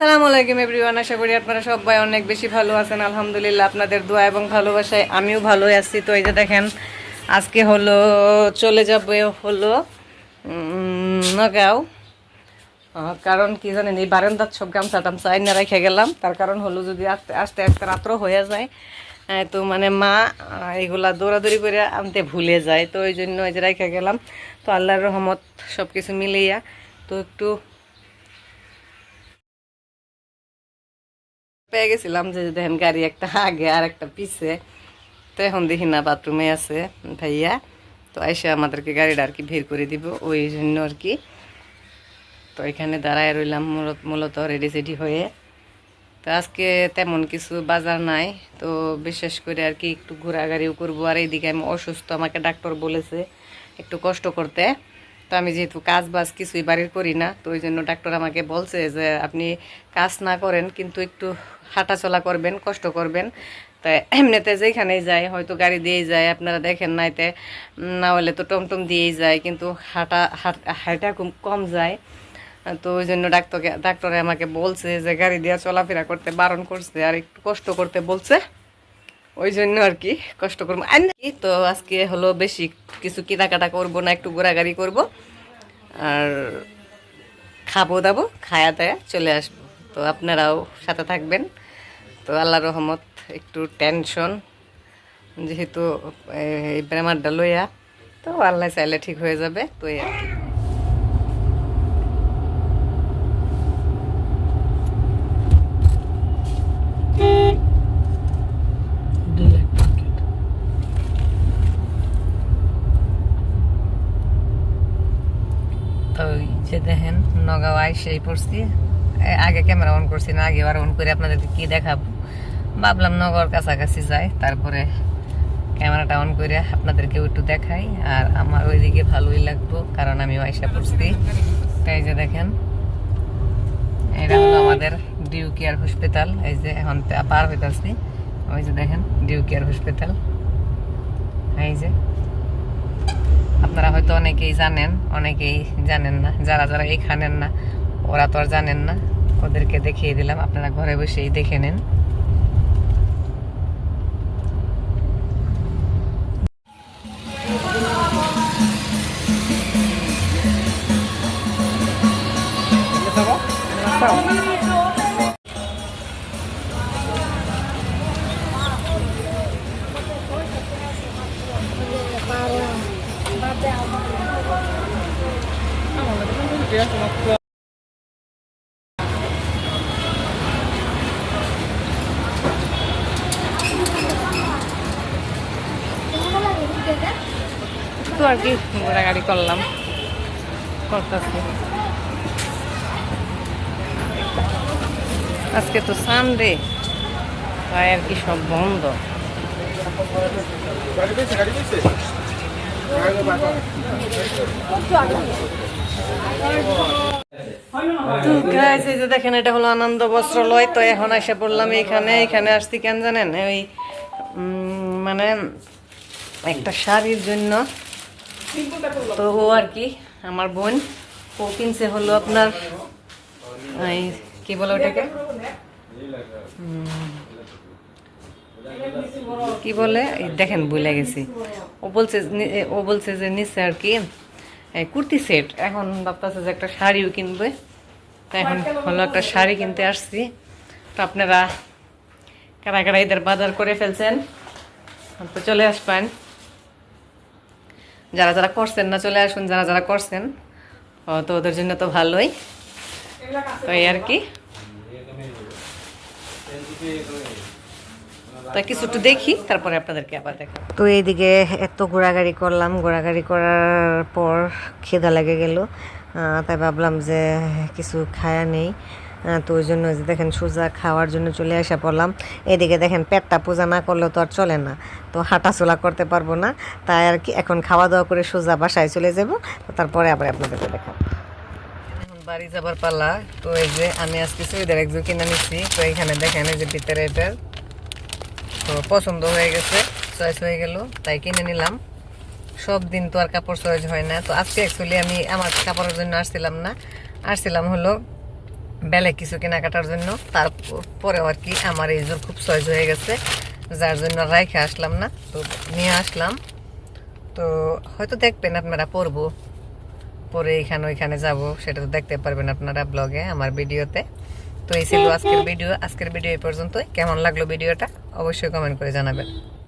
সালামু আলাইকুম এভরিওয়ান, আশা করি আপনারা সবাই অনেক বেশি ভালো আছেন। আলহামদুলিল্লাহ আপনাদের দোয়া এবং ভালোবাসায় আমিও ভালোই আছি। তো এই যে দেখেন, আজকে হলো, চলে যাবে হলো নগাঁও। কারণ কি জানেন, এই বারান্দার সব গামছা টামছা আইনা রেখে গেলাম। তার কারণ হলো যদি আস্তে আস্তে আস্তে রাত্র হয়ে যায় তো মানে মা এগুলা দৌড়াদৌড়ি করে আনতে ভুলে যায়। তো ওই জন্য এই যে রেখে গেলাম। তো আল্লাহর রহমত সব কিছু মিলিয়া তো একটু পেয়ে গেছিলাম যে দেখেন গাড়ি একটা আগে আর একটা পিছে। তো এখন দেখি না, বাথরুমে আছে ভাইয়া। তো এসে আমাদেরকে গাড়িটা আর কি ভিড় করে দিব, ওই জন্য আর কি। তো এখানে দাঁড়ায় রইলাম মূলত রেডি সেডি হয়ে। তো আজকে তেমন কিছু বাজার নাই, তো বিশেষ করে আর কি একটু ঘোরাঘুরিও করব। আর এইদিকে আমি অসুস্থ, আমাকে ডাক্তার বলেছে একটু কষ্ট করতে। তো আমি যেহেতু কাজ বাজ কিছুই বাড়ির করি না, তো ওই জন্য ডাক্তার আমাকে বলছে যে আপনি কাজ না করেন, কিন্তু একটু হাঁটাচলা করবেন, কষ্ট করবেন। তো এমনিতে যেখানেই যায় হয়তো গাড়ি দিয়েই যায় আপনারা দেখেন নাইতে না হলে তো টমটম দিয়েই যায় কিন্তু হাঁটা, হাঁট- কম যায়। তো ওই জন্য ডাক্তারকে, ডাক্তারে আমাকে বলছে যে গাড়ি দিয়ে চলাফেরা করতে বারণ করছে, আর একটু কষ্ট করতে বলছে। ওই জন্য আর কি কষ্ট করব। কি তো আজকে হলো বেশি কিছু কেনাকাটা করব না, একটু ঘোরাঘুরি করব। আর খাব দাবো, খায়া দায়া চলে আসব। তো আপনারাও সাথে থাকবেন। তো আল্লাহ রহমত, একটু টেনশন যেহেতু এই বেমারটা লইয়া, তো আল্লাহ চাইলে ঠিক হয়ে যাবে তো আর কি। যে দেখেন, নগাঁও আইসেই পড়ছি। আগে ক্যামেরা অন করছি না আগে আর অন করে আপনাদেরকে কি দেখাবো? ভাবলাম নগর কাছাকাছি যাই, তারপরে ক্যামেরাটা অন করে আপনাদেরকেও একটু দেখাই, আর আমার ওইদিকে ভালোই লাগবো, কারণ আমি আইসা পড়ছি। তাই যে দেখেন, এটা হলো আমাদের ডিউ কেয়ার হসপিটাল এই যে এখন পার হইতাছি। ওই যে দেখেন ডিউ কেয়ার হসপিটাল এই যে আপনারা হয়তো অনেকেই জানেন অনেকেই জানেন না, যারা যারা এখানেন না, ওরা তো আর জানেন না। ওদেরকে দেখিয়ে দিলাম, আপনারা ঘরে বসেই দেখে নেন। তো আর কি ঘোরাঘাড়ি করলাম। করতেছি। আজকে তো সানডে তাই আর কি সব বন্ধ। তো দেখেন, এটা হলো আনন্দ বস্ত্রালয়। তো এখন এসে পড়লাম এখানে। এখানে আসছি কেন জানেন? ওই মানে একটা শাড়ির জন্য। তো ও আর কি, আমার বোন। ও কিনছে হলো আপনার, এই, কি বলে ওটাকে? কি বলে? দেখেন, ভুলে গেছি। ও বলছে ও বলছে যে নিচে আর কি কুর্তি সেট। এখন ভাবতেছে যে একটা শাড়িও কিনবে। তো এখন হলো একটা শাড়ি কিনতে আসছি। তো আপনারা কারা কারা এদের বাজার করে ফেলছেন। তো চলে আসবেন। যারা যারা করছেন না, চলে আসুন, যারা যারা করছেন তো ওদের জন্য তো ভালোই। তো এই আর কি। তা কিছু একটু দেখি তারপরে আপনাদেরকে আবার দেখা তো এইদিকে এত ঘোরাঘুরি করলাম ঘোরাঘুরি করার পর খিদা লেগে গেল তাই ভাবলাম যে কিছু খায়া নেই তো ওই জন্য যে দেখেন সোজা খাওয়ার জন্য চলে আসা পড়লাম। এদিকে দেখেন পেটটা পূজা না করলেও তো আর চলে না তো হাঁটাচলা করতে পারব না তাই আর কি এখন খাওয়া দাওয়া করে সোজা বাসায় চলে যাব তো তারপরে আবার আপনাদেরকে দেখাবো। এখন বাড়ি যাবার পালা তো এই যে আমি আজকে সুইদার একজু কিনে নিচ্ছি তো এখানে দেখেন এই যে ভিতরে এটার তো পছন্দ হয়ে গেছে চয়েস হয়ে গেল, তাই কিনে নিলাম। সব দিন তো আর কাপড় চয়েস হয় না, তো আজকে অ্যাকচুয়ালি আমি আমার কাপড়ের জন্য আসছিলাম না। আসছিলাম হলো বেলে কিছু কেনাকাটার জন্য তারপরে আর কি আমার এই জোর খুব সহজ হয়ে গেছে, যার জন্য রাইখে আসলাম না, তো নিয়ে আসলাম। তো হয়তো দেখবেন আপনারা পরবো, পরে এখানে ওইখানে যাব, সেটা তো দেখতে পারবেন আপনারা ব্লগে আমার ভিডিওতে তো এই ছিল আজকের ভিডিও। আজকের ভিডিও এই পর্যন্তই। কেমন লাগল ভিডিওটা? অবশ্যই কমেন্ট করে জানাবেন।